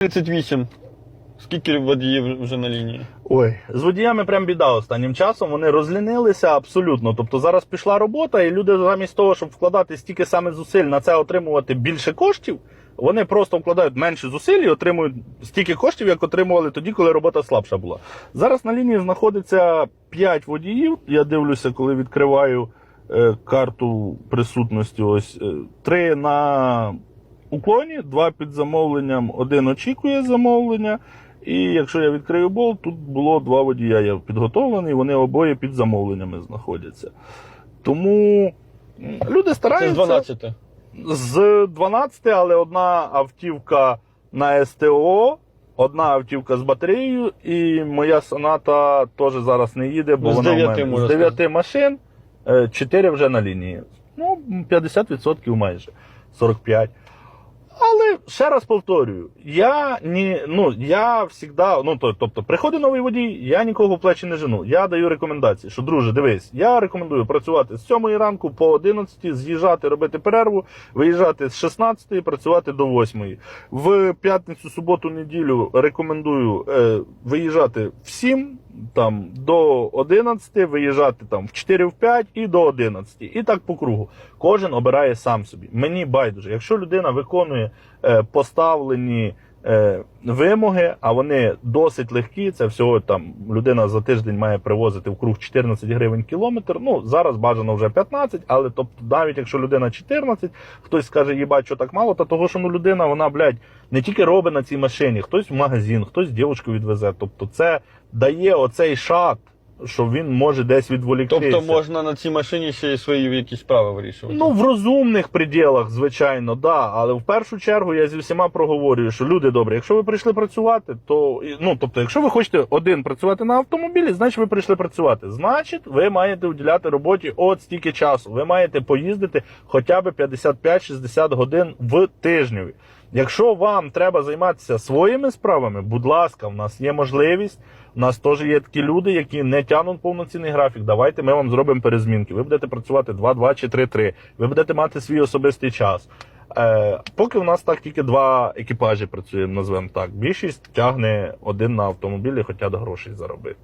38. Скільки водіїв вже на лінії? Ой, з водіями прям біда останнім часом. Вони розлінилися абсолютно. Тобто зараз пішла робота, і люди замість того, щоб вкладати стільки саме зусиль на це отримувати більше коштів, вони просто вкладають менше зусиль і отримують стільки коштів, як отримували тоді, коли робота слабша була. Зараз на лінії знаходиться 5 водіїв. Я дивлюся, коли відкриваю е, карту присутності. Ось е, три на уклоні, два під замовленням, один очікує замовлення. І якщо я відкрию бол, тут було два водія. Я підготовлений, вони обоє під замовленнями знаходяться. Тому люди Це стараються з 12. з 12, але одна автівка на СТО, одна автівка з батареєю, і моя соната теж зараз не їде, бо Ну, з вона в мене з 9 машин, 4 вже на лінії. Ну, 50% майже 45%. Але ще раз повторюю, я ні, ну я завжди, ну то- тобто, приходить новий водій, я нікого в плечі не жену. Я даю рекомендації, що друже, дивись, я рекомендую працювати з 7 ранку по 11, з'їжджати, робити перерву, виїжджати з 16, працювати до 8. В п'ятницю, суботу, неділю рекомендую е, виїжджати в 7, там до 11, виїжджати там в 4 в 5 і до 11. І так по кругу. Кожен обирає сам собі. Мені байдуже. Якщо людина виконує е, поставлені е, вимоги, а вони досить легкі, це всього там людина за тиждень має привозити в круг 14 гривень кілометр. Ну зараз бажано вже 15, але тобто, навіть якщо людина 14, хтось скаже, їбать, що так мало, та того, що ну людина, вона, блядь, не тільки робить на цій машині, хтось в магазин, хтось дівчинку відвезе. Тобто, це дає оцей шат, що він може десь відволіктися. Тобто можна на цій машині ще й свої якісь справи вирішувати. Ну, в розумних пределах, звичайно, да. Але в першу чергу я зі всіма проговорюю, що люди добрі, якщо ви прийшли працювати, то ну тобто, якщо ви хочете один працювати на автомобілі, значить ви прийшли працювати. Значить, ви маєте уділяти роботі от стільки часу. Ви маєте поїздити хоча б 55-60 годин в тижневі. Якщо вам треба займатися своїми справами, будь ласка, в нас є можливість. У нас теж є такі люди, які не тягнуть повноцінний графік. Давайте ми вам зробимо перезмінки. Ви будете працювати 2-2 чи 3-3. Ви будете мати свій особистий час. Е, поки у нас так тільки два екіпажі працює, назвемо так. Більшість тягне один на автомобілі, хоча б грошей заробити.